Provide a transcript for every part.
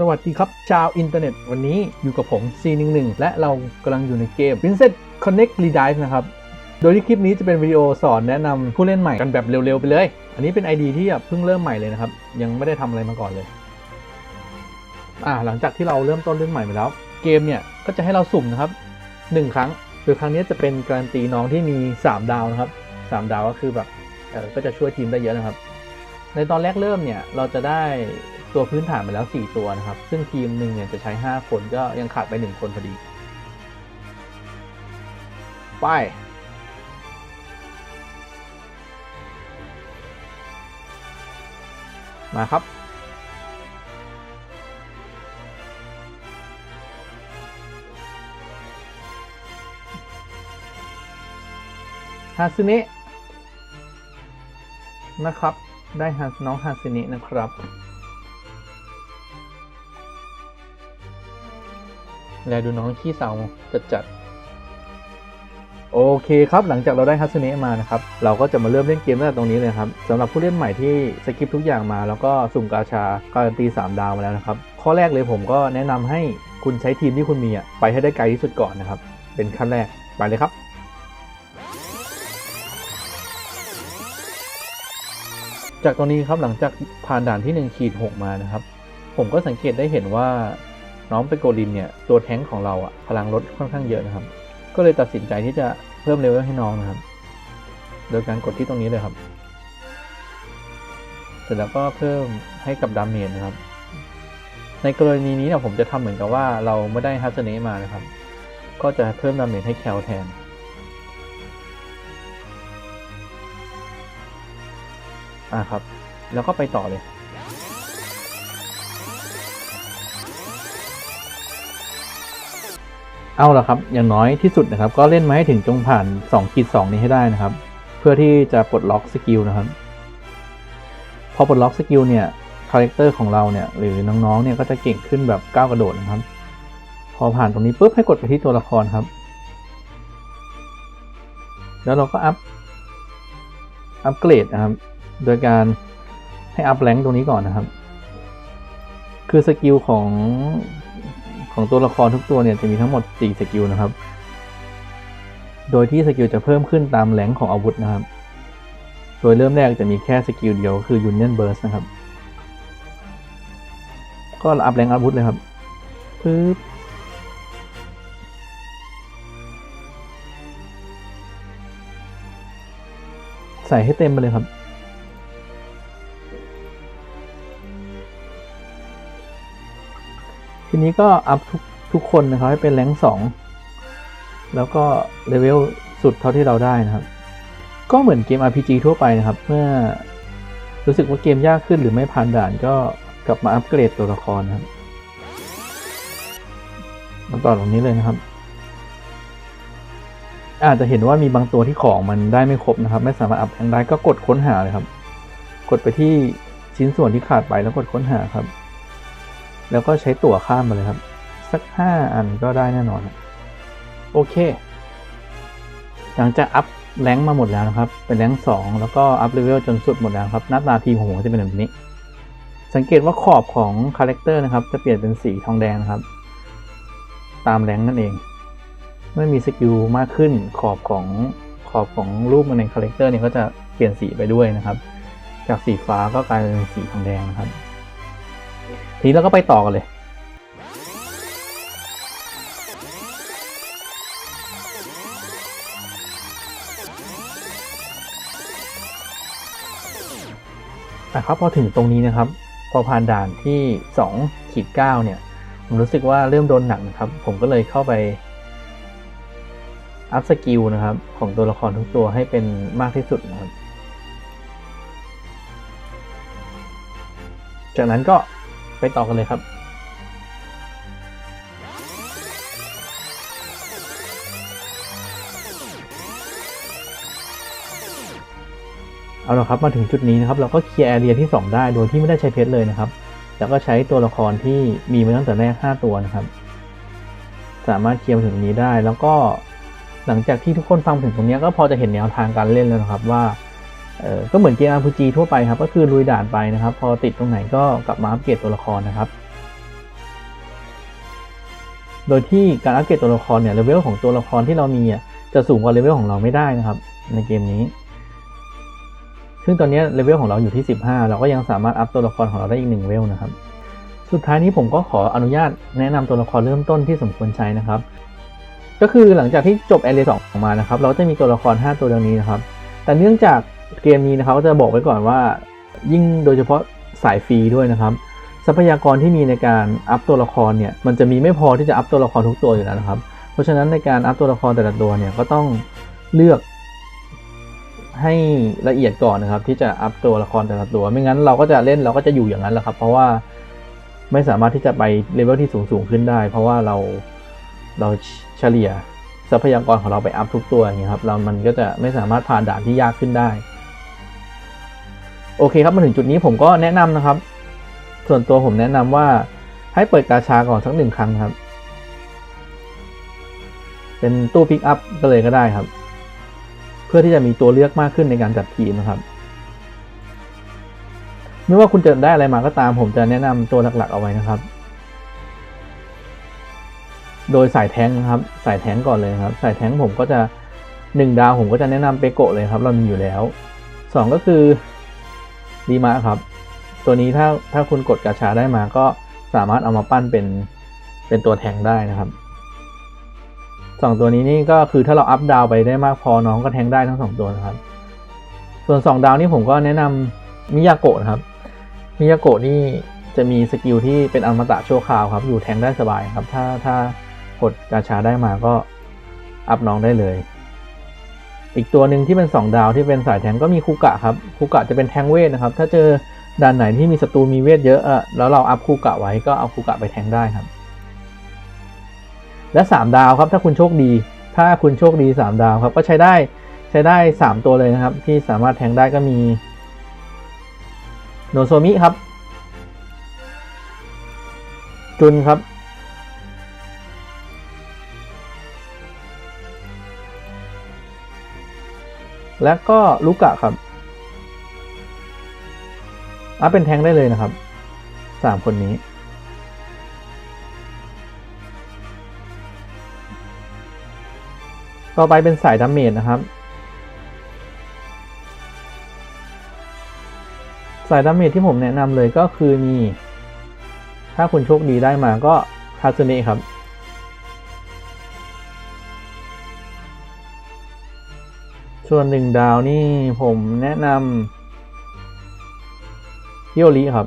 สวัสดีครับ ชาวอินเทอร์เน็ต วันนี้อยู่กับผม C11 และเรากำลังอยู่ในเกม Princess Connect Redive นะครับ โดยที่คลิปนี้จะเป็นวิดีโอสอนแนะนำผู้เล่นใหม่กันแบบเร็ว ๆ ไปเลย อันนี้เป็น ID ที่เพิ่งเริ่มใหม่เลยนะครับ ยังไม่ได้ทำอะไรมาก่อนเลย อ่า หลังจากที่เราเริ่มต้นเล่นใหม่ไปแล้ว เกมเนี่ย ก็จะให้เราสุ่มนะครับ 1 ครั้ง โดยครั้งนี้จะเป็นการันตีน้องที่มี 3 ดาวนะครับ 3 ดาวก็คือแบบเออก็จะช่วยทีมได้เยอะนะครับ ในตอนแรกเริ่มเนี่ยเราจะได้ ตัวพื้นฐานมาแล้ว 4 ตัวนะครับ ซึ่งทีมหนึ่งเนี่ยจะใช้ 5 คนก็ยังขาดไป 1 คนพอดี ไปมาครับ ฮาซึเนะนะครับ ได้ฮาน้องฮาซึเนะนะครับ แลดูน้องขี้เศร้าจัดจัดๆโอเคครับ หลังจากเราได้ฮัสเนะมานะครับ เราก็จะมาเริ่มเล่นเกมตั้งแต่ตรงนี้เลยครับสำหรับผู้เล่นใหม่ที่สกิปทุกอย่างมาแล้วก็สุ่มกาชาการันตี 3 ดาวมาแล้วนะครับ ข้อแรกเลยผมก็แนะนำให้คุณใช้ทีมที่คุณมีอะไปให้ได้ไกลที่สุดก่อนนะครับ เป็นขั้นแรกไปเลยครับจากตรงนี้ครับหลังจากผ่านด่านที่ 1 ขีด 6 มานะครับ ผมก็สังเกตได้เห็นว่า น้องเปโกลินเนี่ยตัวแท้งของเราอะพลังลดค่อนข้างเยอะนะครับ ก็เลยตัดสินใจที่จะเพิ่มเลเวลให้น้องนะครับ โดยการกดที่ตรงนี้เลยครับ เสร็จแล้วก็เพิ่มให้กับดาเมจนะครับ ในกรณีนี้เนี่ยผมจะทำเหมือนกับว่าเราไม่ได้ฮัสเนมานะครับ ก็จะเพิ่มดาเมจให้แคลแทนอ่าครับ แล้วก็ไปต่อเลย เอาละครับ อย่างน้อยที่สุดนะครับ ก็เล่นมาให้ถึงจงผ่าน2ขีด2นี้ให้ได้นะครับ เพื่อที่จะปลดล็อกสกิลนะครับ พอปลดล็อกสกิลเนี่ย คาแรคเตอร์ของเราเนี่ย หรือน้องๆ เนี่ยก็จะเก่งขึ้นแบบก้าวกระโดดนะครับ พอผ่านตรงนี้ปุ๊บให้กดไปที่ตัวละครครับ แล้วเราก็อัพ อัพเกรดนะครับ โดยการให้อัพแรงตรงนี้ก่อนนะครับ คือสกิลของ ของตัวละครทุกตัวเนี่ยจะมีทั้งหมด 4 สกิลนะครับ โดยที่สกิลจะเพิ่มขึ้นตามแรงของอาวุธนะครับ โดยเริ่มแรกจะมีแค่สกิลเดียวคือ Union Burst นะครับ ก็อัพแรงอาวุธเลยครับปึ๊บใส่ให้เต็มไปเลยครับ ทีนี้ก็อัพทุกทุกคนนะครับให้เป็นแรงสองแล้วก็เลเวลสุดเท่าที่เราได้นะครับ ก็เหมือนเกม RPG ทั่วไปนะครับ เมื่อรู้สึกว่าเกมยากขึ้นหรือไม่ผ่านด่านก็กลับมาอัปเกรดตัวละครนะครับมาต่อตรงนี้เลยนะครับ อาจจะเห็นว่ามีบางตัวที่ของมันได้ไม่ครบนะครับ ไม่สามารถอัพแรงได้ก็กดค้นหาเลยครับ กดไปที่ชิ้นส่วนที่ขาดไปแล้วกดค้นหาครับ แล้วก็ใช้ตั๋วข้ามมาเลยครับ สัก 5 อันก็ได้แน่นอน โอเค หลังจากอัพแรงมาหมดแล้วนะครับ เป็นแรงค์2แล้วก็อัพเลเวลจนสุดหมดแล้วครับ หน้าตาทีมของผมจะเป็นแบบนี้ สังเกตว่าขอบของคาแรคเตอร์นะครับ จะเปลี่ยนเป็นสีทองแดงนะครับ ตามแรงนั่นเอง เมื่อมีสกิลมากขึ้นขอบของขอบของรูปในคาแรคเตอร์เนี่ยก็จะเปลี่ยนสีไปด้วยนะครับ จากสีฟ้าก็กลายเป็นสีทองแดงนะครับ ทีนี้เราก็ไปต่อกันเลย นะครับพอถึงตรงนี้นะครับ พอผ่านด่านที่2ขีด9เนี่ย ผมรู้สึกว่าเริ่มโดนหนักนะครับ ผมก็เลยเข้าไปอัพสกิลนะครับ ของตัวละครทุกตัวให้เป็นมากที่สุดนะครับ จากนั้นก็ ไปต่อกันเลยครับ เอาละครับมาถึงจุดนี้นะครับ เราก็เคลียร์แอเรียที่ 2 ได้โดยที่ไม่ได้ใช้เพชรเลยนะครับ แล้วก็ใช้ตัวละครที่มีมาตั้งแต่แรก 5 ตัวนะครับ สามารถเคลียร์ถึงตรงนี้ได้แล้วก็หลังจากที่ทุกคนฟังถึงตรงนี้ก็พอจะเห็นแนวทางการเล่นแล้วนะครับว่า เออก็เหมือนเกม RPG ทั่วไปครับ ก็คือลุยด่านไปนะครับ พอติดตรงไหนก็กลับมาอัปเกรดตัวละครนะครับ โดยที่การอัปเกรดตัวละครเนี่ยเลเวลของตัวละครที่เรามีอะจะสูงกว่าเลเวลของเราไม่ได้นะครับ ในเกมนี้ ซึ่งตอนนี้เลเวลของเราอยู่ที่ 15 เราก็ยังสามารถอัพตัวละครของเราได้อีกหนึ่งเลเวลนะครับ สุดท้ายนี้ผมก็ขออนุญาตแนะนำตัวละครเริ่มต้นที่สมควรใช้นะครับ ก็คือหลังจากที่จบแอเรียสองออกมานะครับ เราจะมีตัวละคร 5 ตัวดังนี้นะครับ แต่เนื่องจาก เกมนี้นะครับก็จะบอกไว้ก่อนว่า ยิ่งโดยเฉพาะสายฟรีด้วยนะครับ ทรัพยากรที่มีในการอัพตัวละครเนี่ยมันจะมีไม่พอที่จะอัพตัวละครทุกตัวอยู่แล้วนะครับ เพราะฉะนั้นในการอัพตัวละครแต่ละตัวเนี่ยก็ต้องเลือกให้ละเอียดก่อนนะครับ ที่จะอัพตัวละครแต่ละตัว ไม่งั้นเราก็จะเล่นเราก็จะอยู่อย่างนั้นแหละครับ เพราะว่าไม่สามารถที่จะไปเลเวลที่สูงสูงขึ้นได้ เพราะว่าเราเราเฉลี่ยทรัพยากรของเราไปอัพทุกตัวอย่างเงี้ยครับเรามันก็จะไม่สามารถผ่านด่านที่ยากขึ้นได้ โอเคครับมาถึงจุดนี้ผมก็แนะนำนะครับ ส่วนตัวผมแนะนำว่าให้เปิดกาชาก่อนสักหนึ่งครั้งครับ เป็นตู้พิกอัพก็เลยก็ได้ครับ เพื่อที่จะมีตัวเลือกมากขึ้นในการจัดทีมนะครับ ไม่ว่าคุณจะได้อะไรมาก็ตาม ผมจะแนะนำตัวหลักๆเอาไว้นะครับ โดยสายแท้งนะครับ สายแท้งก่อนเลยครับ สายแท้งผมก็จะหนึ่งดาวผมก็จะแนะนำเปโกะเลยครับ เรามีอยู่แล้วสองก็คือ ดีมาครับ ตัวนี้ถ้าถ้าคุณกดกาชาได้มาก็สามารถเอามาปั้นเป็นเป็นตัวแทงได้นะครับสองตัวนี้นี่ก็คือถ้าเราอัพดาวไปได้มากพอน้องก็แทงได้ทั้งสองตัวนะครับ ส่วนสองดาวนี่ผมก็แนะนำมิยาโกะนะครับมิยาโกะนี่จะมีสกิลที่เป็นอมตะชั่วคราวครับ อยู่แทงได้สบายครับ ถ้าถ้ากดกาชาได้มาก็อัพน้องได้เลย อีกตัวหนึ่งที่เป็น 2 ดาวที่เป็นสายแทงก็มีคูกะครับคูกะจะเป็นแทงเวทนะครับ ถ้าเจอด่านไหนที่มีศัตรูมีเวทเยอะอะแล้วเราอัพคูกะไว้ก็เอาคูกะไปแทงได้ครับ และ 3 ดาวครับถ้าคุณโชคดี ถ้าคุณโชคดี 3 ดาวครับก็ใช้ได้ใช้ได้ 3 ตัวเลยนะครับ ที่สามารถแทงได้ก็มีโนโซมิครับ จุนครับ และก็ลูกะครับอัพเป็นแทงได้เลยนะครับสามคนนี้ ต่อไปเป็นสายดาเมจนะครับ สายดาเมจที่ผมแนะนำเลยก็คือมี ถ้าคุณโชคดีได้มาก็ฮาซุเนะ ครับ ส่วนหนึ่งดาวนี่ผมแนะนำฮิโอริครับ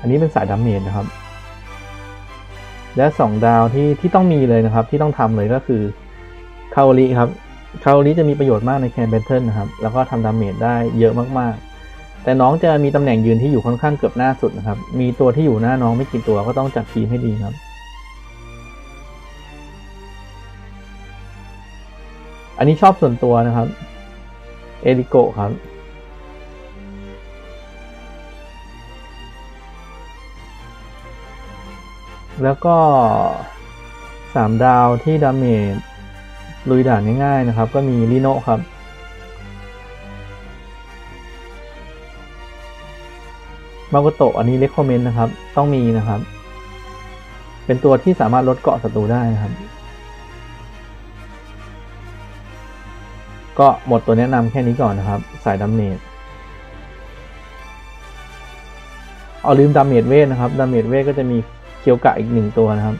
อันนี้เป็นสายดาเมจนะครับ และสองดาวที่ที่ต้องมีเลยนะครับ ที่ต้องทำเลยก็คือคาโอริครับคาโอริจะมีประโยชน์มากในแคนเบทเทิลนะครับ แล้วก็ทำดาเมจได้เยอะมากๆ แต่น้องจะมีตำแหน่งยืนที่อยู่ค่อนข้างเกือบหน้าสุดนะครับ มีตัวที่อยู่หน้าน้องไม่กี่ตัวก็ต้องจัดทีมให้ดีครับ อันนี้ชอบส่วนตัวนะครับ เอริโกครับ แล้วก็ 3 ดาวที่ดาเมจลุยด่านง่ายๆนะครับ ก็มีลิโนครับ มาโกโตะอันนี้เลคคอมเมนต์นะครับ ต้องมีนะครับ เป็นตัวที่สามารถลดเกาะศัตรูได้นะครับ ก็หมดตัวแนะนำแค่นี้ก่อนนะครับ สายดาเมจเอาลืมดาเมจเวทนะครับ ดาเมจเวทก็จะมีเคียวกะอีกหนึ่งตัวนะครับ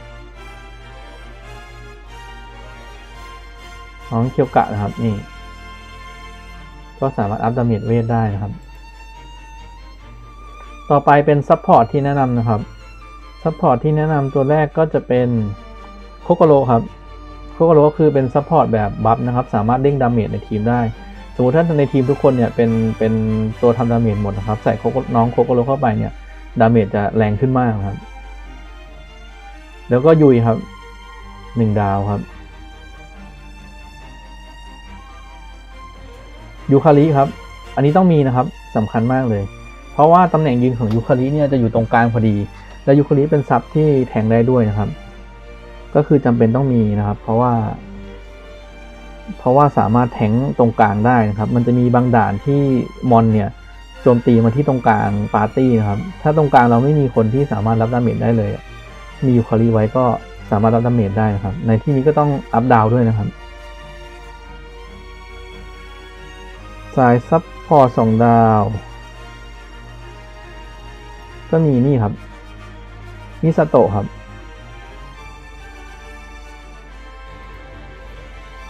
น้องเคียวกะนะครับนี่ ก็สามารถอัพดาเมจเวทได้นะครับ ต่อไปเป็นซัพพอร์ตที่แนะนำนะครับซัพพอร์ตที่แนะนำตัวแรกก็จะเป็นโคโกโรครับโคโกโรก็คือเป็นซัพพอร์ตแบบบัฟนะครับ สามารถเด้งดาเมจในทีมได้สมมติถ้าในทีมทุกคนเนี่ยเป็นเป็นตัวทำดาเมจหมดนะครับ ใส่โคกน้องโคโกโรเข้าไปเนี่ยดาเมจจะแรงขึ้นมากครับ แล้วก็ยุยครับหนึ่งดาวครับยูคาริครับ อันนี้ต้องมีนะครับสำคัญมากเลย เพราะว่าตำแหน่งยืนของยูคาริเนี่ยจะอยู่ตรงกลางพอดี และยูคาริเป็นซับที่แทงได้ด้วยนะครับ ก็คือจำเป็นต้องมีนะครับ เพราะว่า เพราะว่าสามารถแทงตรงกลางได้นะครับ มันจะมีบางด่านที่มอนเนี่ยโจมตีมาที่ตรงกลางปาร์ตี้นะครับ ถ้าตรงกลางเราไม่มีคนที่สามารถรับดาเมจได้เลย มียูคารีไว้ก็สามารถรับดาเมจได้นะครับ ในที่นี้ก็ต้องอัพดาวด้วยนะครับสายซับพอร์ตสองดาว ก็มีนี่ครับ มิสโตะครับ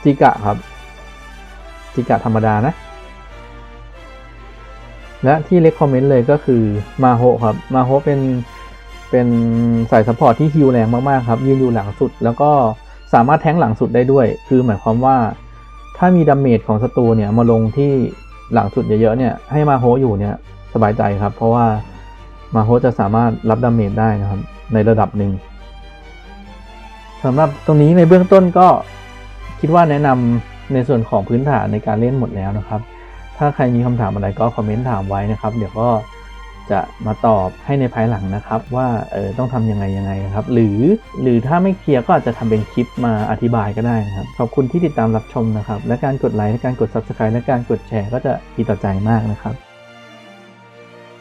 จิกะครับ จิกะธรรมดานะ และที่เล็กคอมเมนต์เลยก็คือมาโฮครับ มาโฮเป็นเป็นสายซัพพอร์ตที่ฮิวแรงมาก ๆ ครับ ยืนอยู่หลังสุด แล้วก็สามารถแทงหลังสุดได้ด้วย คือหมายความว่าถ้ามีดาเมจของศัตรูเนี่ยมาลงที่หลังสุดเยอะ ๆ เนี่ย ให้มาโฮอยู่เนี่ย สบายใจครับ เพราะว่า มาโฮจะสามารถรับดาเมจได้นะครับ ในระดับหนึ่งสำหรับตรงนี้ในเบื้องต้นก็คิดว่าแนะนำในส่วนของพื้นฐานในการเล่นหมดแล้วนะครับ ถ้าใครมีคำถามอะไรก็คอมเมนต์ถามไว้นะครับ เดี๋ยวก็จะมาตอบให้ในภายหลังนะครับ ว่าเออต้องทำยังไงยังไงนะครับ หรือหรือถ้าไม่เคลียร์ก็อาจจะทำเป็นคลิปมาอธิบายก็ได้นะครับ ขอบคุณที่ติดตามรับชมนะครับ และการกดไลค์และการกด Subscribe และการกดแชร์ก็จะดีต่อใจมากนะครับ